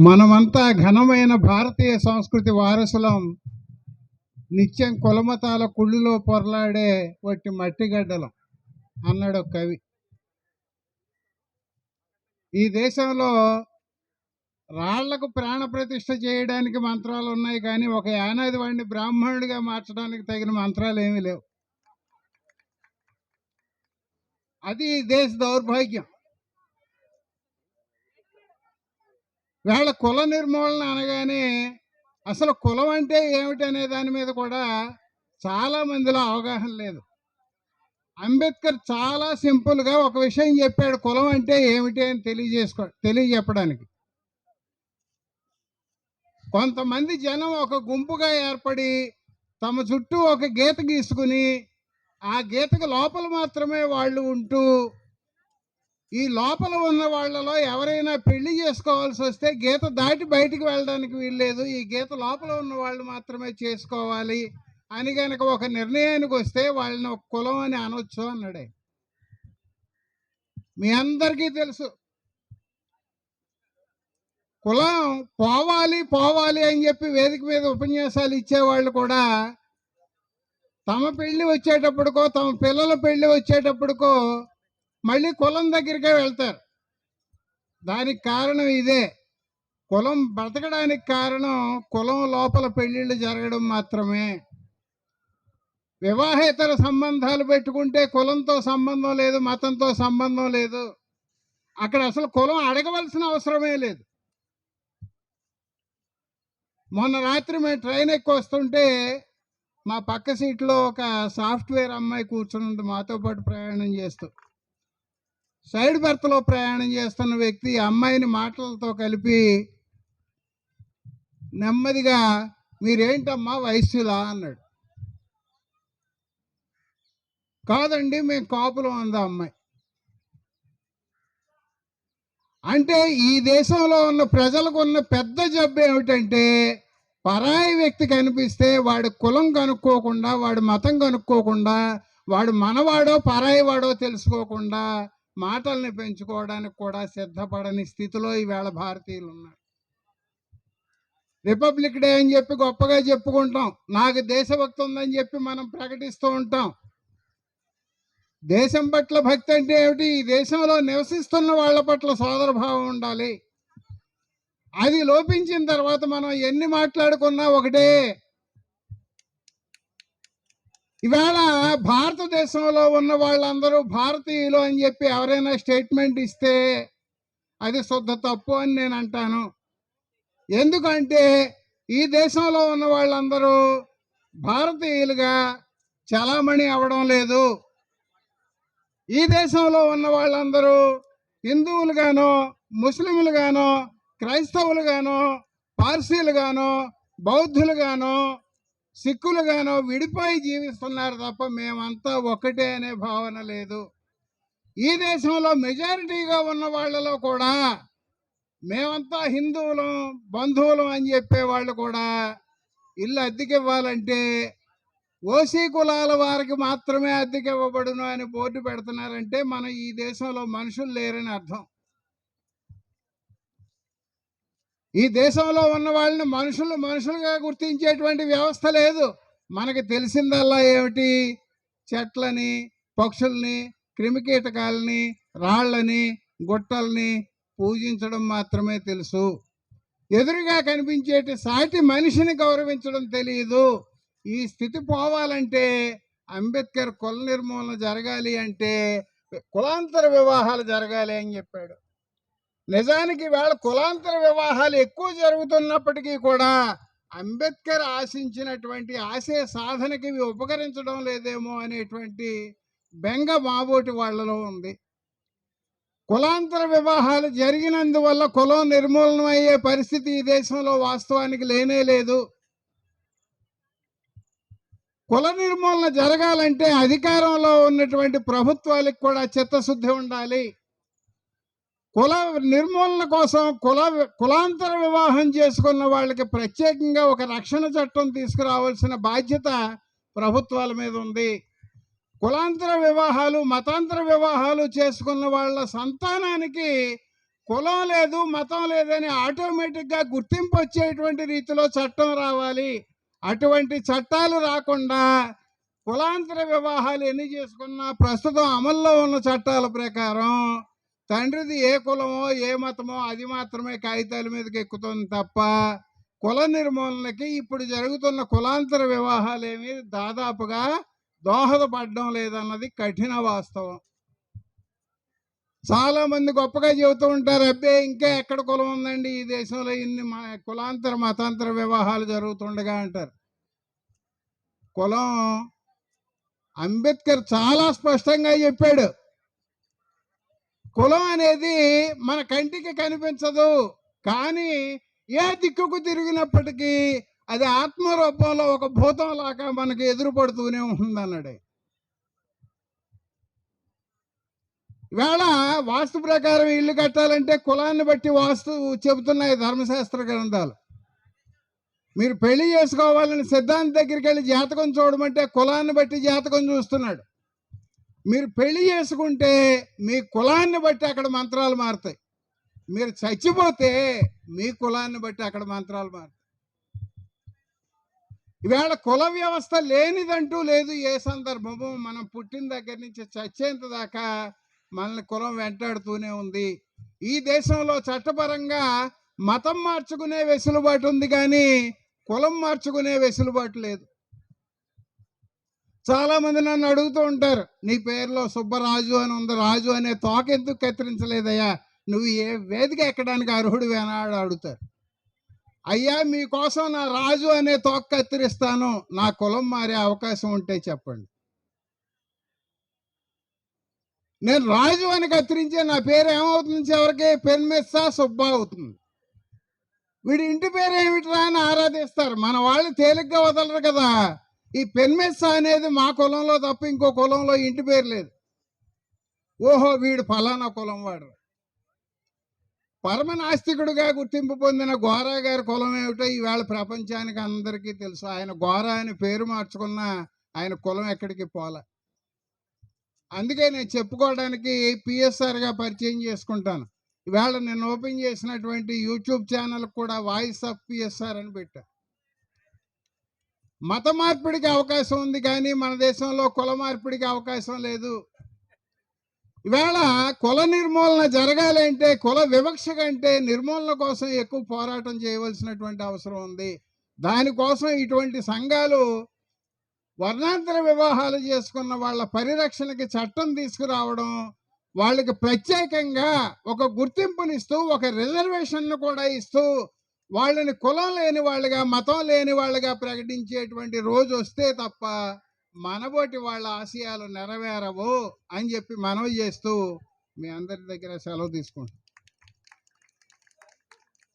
మనమంతా ఘనమైన భారతీయ సంస్కృతి వారసులం. నిత్యం కులమతాల కుళ్ళులో పొరలాడే వట్టి మట్టిగడ్డలం అన్నాడు కవి. ఈ దేశంలో రాళ్ళకు ప్రాణ ప్రతిష్ఠ చేయడానికి మంత్రాలు ఉన్నాయి కానీ ఒక యానాది వాడిని బ్రాహ్మణుడిగా మార్చడానికి తగిన మంత్రాలు ఏమీ లేవు. అది దేశ దౌర్భాగ్యం. వేళ కుల నిర్మూలన అనగానే అసలు కులం అంటే ఏమిటి అనే దాని మీద కూడా చాలా మందిలో అవగాహన లేదు. అంబేద్కర్ చాలా సింపుల్గా ఒక విషయం చెప్పాడు కులం అంటే ఏమిటి అని తెలియజేసుకో తెలియజెప్పడానికి. కొంతమంది జనం ఒక గుంపుగా ఏర్పడి తమ చుట్టూ ఒక గీత గీసుకుని ఆ గీతకు లోపల మాత్రమే వాళ్ళు ఉంటూ ఈ లోపల ఉన్న వాళ్ళలో ఎవరైనా పెళ్ళి చేసుకోవాల్సి వస్తే గీత దాటి బయటికి వెళ్ళడానికి వీల్లేదు. ఈ గీత లోపల ఉన్న వాళ్ళు మాత్రమే చేసుకోవాలి అని కనుక ఒక నిర్ణయానికి వస్తే వాళ్ళని ఒక కులం అని అనొచ్చు అన్నాడే. మీ అందరికీ తెలుసు. కులం పోవాలి పోవాలి అని చెప్పి వేదిక మీద ఉపన్యాసాలు ఇచ్చేవాళ్ళు కూడా తమ పెళ్ళి వచ్చేటప్పటికో తమ పిల్లల పెళ్ళి వచ్చేటప్పటికో మళ్ళీ కులం దగ్గరికే వెళ్తారు. దానికి కారణం ఇదే. కులం బ్రతకడానికి కారణం కులం లోపల పెళ్ళిళ్ళు జరగడం మాత్రమే. వివాహేతర సంబంధాలు పెట్టుకుంటే కులంతో సంబంధం లేదు మతంతో సంబంధం లేదు. అక్కడ అసలు కులం అడగవలసిన అవసరమే లేదు. మొన్న రాత్రి మేము ట్రైన్ ఎక్కి వస్తుంటే మా పక్క సీట్లో ఒక సాఫ్ట్వేర్ అమ్మాయి కూర్చుని ఉంది మాతో పాటు ప్రయాణం చేస్తూ సైడ్ బెర్త్లో ప్రయాణం చేస్తున్న వ్యక్తి అమ్మాయిని మాటలతో కలిపి నెమ్మదిగా మీరేంటమ్మా వయస్సులా అన్నాడు. కాదండి మేము కాపులం అందా అమ్మాయి. అంటే ఈ దేశంలో ఉన్న ప్రజలకు ఉన్న పెద్ద జబ్బు ఏమిటంటే పరాయి వ్యక్తి కనిపిస్తే వాడి కులం కనుక్కోకుండా వాడి మతం కనుక్కోకుండా వాడు మనవాడో పరాయి వాడో తెలుసుకోకుండా మాటల్ని పెంచుకోవడానికి కూడా సిద్ధపడని స్థితిలో ఈవేళ భారతీయులు ఉన్నారు రిపబ్లిక్ డే అని చెప్పి గొప్పగా చెప్పుకుంటాం. నాకు దేశభక్తి ఉందని చెప్పి మనం ప్రకటిస్తూ ఉంటాం. దేశం పట్ల భక్తి అంటే ఏమిటి? ఈ దేశంలో నివసిస్తున్న వాళ్ళ పట్ల సోదరభావం ఉండాలి. అది లోపించిన తర్వాత మనం ఎన్ని మాట్లాడుకున్నా ఒకటే ఇవాళ భారతదేశంలో ఉన్న వాళ్ళందరూ భారతీయులు అని చెప్పి ఎవరైనా స్టేట్మెంట్ ఇస్తే అది శుద్ధ తప్పు అని నేను అంటాను. ఎందుకంటే ఈ దేశంలో ఉన్న వాళ్ళందరూ భారతీయులుగా చలామణి అవ్వడం లేదు. ఈ దేశంలో ఉన్న వాళ్ళందరూ హిందువులుగానో ముస్లింలుగానో క్రైస్తవులుగానో పార్సీలుగానో బౌద్ధులుగానో సిక్కులుగానో విడిపోయి జీవిస్తున్నారు తప్ప మేమంతా ఒకటే అనే భావన లేదు. ఈ దేశంలో మెజారిటీగా ఉన్న వాళ్ళలో కూడా మేమంతా హిందువులం బంధువులం అని చెప్పే వాళ్ళు కూడా ఇల్లు అద్దెకి ఇవ్వాలంటే ఓసీ కులాల వారికి మాత్రమే అద్దెకివ్వబడును అని బోర్డు పెడుతున్నారంటే మనం ఈ దేశంలో మనుషులు లేరని అర్థం. ఈ దేశంలో ఉన్న వాళ్ళని మనుషులు మనుషులుగా గుర్తించేటువంటి వ్యవస్థ లేదు. మనకి తెలిసిందల్లా ఏమిటి? చెట్లని పక్షుల్ని క్రిమికీటకాలని రాళ్ళని గుట్టల్ని పూజించడం మాత్రమే తెలుసు. ఎదురుగా కనిపించేటి సాటి మనిషిని గౌరవించడం తెలియదు ఈ స్థితి పోవాలంటే అంబేద్కర్ కుల నిర్మూలన జరగాలి అంటే కులాంతర వివాహాలు జరగాలి అని చెప్పాడు. నిజానికి వేళ కులాంతర వివాహాలు ఎక్కువ జరుగుతున్నప్పటికీ కూడా అంబేద్కర్ ఆశించినటువంటి ఆశయ సాధనకి ఇవి ఉపకరించడం లేదేమో అనేటువంటి బెంగ మాబోటి వాళ్ళలో ఉంది. కులాంతర వివాహాలు జరిగినందువల్ల కులం నిర్మూలన అయ్యే పరిస్థితి ఈ దేశంలో వాస్తవానికి లేనే లేదు. కుల నిర్మూలన జరగాలంటే అధికారంలో ఉన్నటువంటి ప్రభుత్వాలకు కూడా చిత్తశుద్ధి ఉండాలి. కుల నిర్మూలన కోసం కుల కులాంతర వివాహం చేసుకున్న వాళ్ళకి ప్రత్యేకంగా ఒక రక్షణ చట్టం తీసుకురావాల్సిన బాధ్యత ప్రభుత్వాల మీద ఉంది. కులాంతర వివాహాలు మతాంతర వివాహాలు చేసుకున్న వాళ్ళ సంతానానికి కులం లేదు మతం లేదని ఆటోమేటిక్గా గుర్తింపు వచ్చేటువంటి రీతిలో చట్టం రావాలి. అటువంటి చట్టాలు రాకుండా కులాంతర వివాహాలు ఎన్ని చేసుకున్నా ప్రస్తుతం అమల్లో ఉన్న చట్టాల ప్రకారం తండ్రిది ఏ కులమో ఏ మతమో అది మాత్రమే కాగితాల మీదకి ఎక్కుతుంది తప్ప కుల నిర్మూలనకి ఇప్పుడు జరుగుతున్న కులాంతర వివాహాలేమి దాదాపుగా దోహదపడడం లేదన్నది కఠిన వాస్తవం. చాలామంది గొప్పగా చెబుతూ ఉంటారు అబ్బే ఇంకా ఎక్కడ కులం ఉందండి ఈ దేశంలో? ఇన్ని కులాంతర మతాంతర వివాహాలు జరుగుతుండగా అంటారు. కులం అంబేద్కర్ చాలా స్పష్టంగా చెప్పాడు. కులం అనేది మన కంటికి కనిపించదు. కానీ ఏ దిక్కుకు తిరిగినప్పటికీ అది ఆత్మరూపంలో ఒక భూతం లాగా మనకు ఎదురుపడుతూనే ఉంటుంది అన్నాడు ఇవాళ వాస్తు ప్రకారం ఇల్లు కట్టాలంటే కులాన్ని బట్టి వాస్తు చెబుతున్నాయి ధర్మశాస్త్ర గ్రంథాలు. మీరు పెళ్ళి చేసుకోవాలని సిద్ధాంత దగ్గరికి వెళ్ళి జాతకం చూడమంటే కులాన్ని బట్టి జాతకం చూస్తున్నాడు. మీరు పెళ్ళి చేసుకుంటే మీ కులాన్ని బట్టి అక్కడ మంత్రాలు మారుతాయి. మీరు చచ్చిపోతే మీ కులాన్ని బట్టి అక్కడ మంత్రాలు మారుతాయి. ఈవేళ కుల వ్యవస్థ లేనిదంటూ లేదు. ఏ సందర్భము మనం పుట్టిన దగ్గర నుంచి చచ్చేంత దాకా మనల్ని కులం వెంటాడుతూనే ఉంది. ఈ దేశంలో చట్టపరంగా మతం మార్చుకునే వెసులుబాటు ఉంది కానీ కులం మార్చుకునే వెసులుబాటు లేదు. చాలా మంది నన్ను అడుగుతూ ఉంటారు నీ పేరులో సుబ్బరాజు అని ఉంది రాజు అనే తోక ఎందుకు కత్తిరించలేదయ్యా? నువ్వు ఏ వేదిక ఎక్కడానికి అర్హుడు వేనాడు అడుగుతారు. అయ్యా మీకోసం నా రాజు అనే తోక కత్తిరిస్తాను నా కులం మారే అవకాశం ఉంటే చెప్పండి. నేను రాజు అని కత్తిరించే నా పేరు ఏమవుతుంది చివరికి? పెన్మెస్సా సుబ్బా అవుతుంది. వీడి ఇంటి పేరు ఏమిట్రా? అని ఆరాధిస్తారు. మన వాళ్ళు తేలిగ్గా వదలరు కదా ఈ పెన్మెస్సా అనేది మా కులంలో తప్ప ఇంకో కులంలో ఇంటి పేరు లేదు. ఓహో వీడు ఫలానా కులం వాడు. పరమనాస్తికుడిగా గుర్తింపు పొందిన గోరా గారి కులం ఏమిటో ఈవేళ ప్రపంచానికి అందరికీ తెలుసు. ఆయన గోరా అని పేరు మార్చుకున్న ఆయన కులం ఎక్కడికి పోలే. అందుకే నేను చెప్పుకోవడానికి పిఎస్ఆర్గా పరిచయం చేసుకుంటాను. ఇవాళ నేను ఓపెన్ చేసినటువంటి యూట్యూబ్ ఛానల్ కూడా వాయిస్ ఆఫ్ పిఎస్ఆర్ అని పెట్టా. మత మార్పిడికి అవకాశం ఉంది కానీ మన దేశంలో కుల మార్పిడికి అవకాశం లేదు. ఇవాళ కుల నిర్మూలన జరగాలి అంటే కుల వివక్ష కంటే నిర్మూలన కోసం ఎక్కువ పోరాటం చేయవలసినటువంటి అవసరం ఉంది. దానికోసం ఇటువంటి సంఘాలు వర్ణాంతర వివాహాలు చేసుకున్న వాళ్ళ పరిరక్షణకి చట్టం తీసుకురావడం వాళ్ళకి ప్రత్యేకంగా ఒక గుర్తింపునిస్తూ ఒక రిజర్వేషన్ను కూడా ఇస్తూ వాళ్ళని కులం లేని వాళ్ళుగా మతం లేని వాళ్ళుగా ప్రకటించేటువంటి రోజు వస్తే తప్ప మనబోటి వాళ్ళ ఆశయాలు నెరవేరవు అని చెప్పి మనవి చేస్తూ మీ అందరి దగ్గర సెలవు తీసుకుంటాం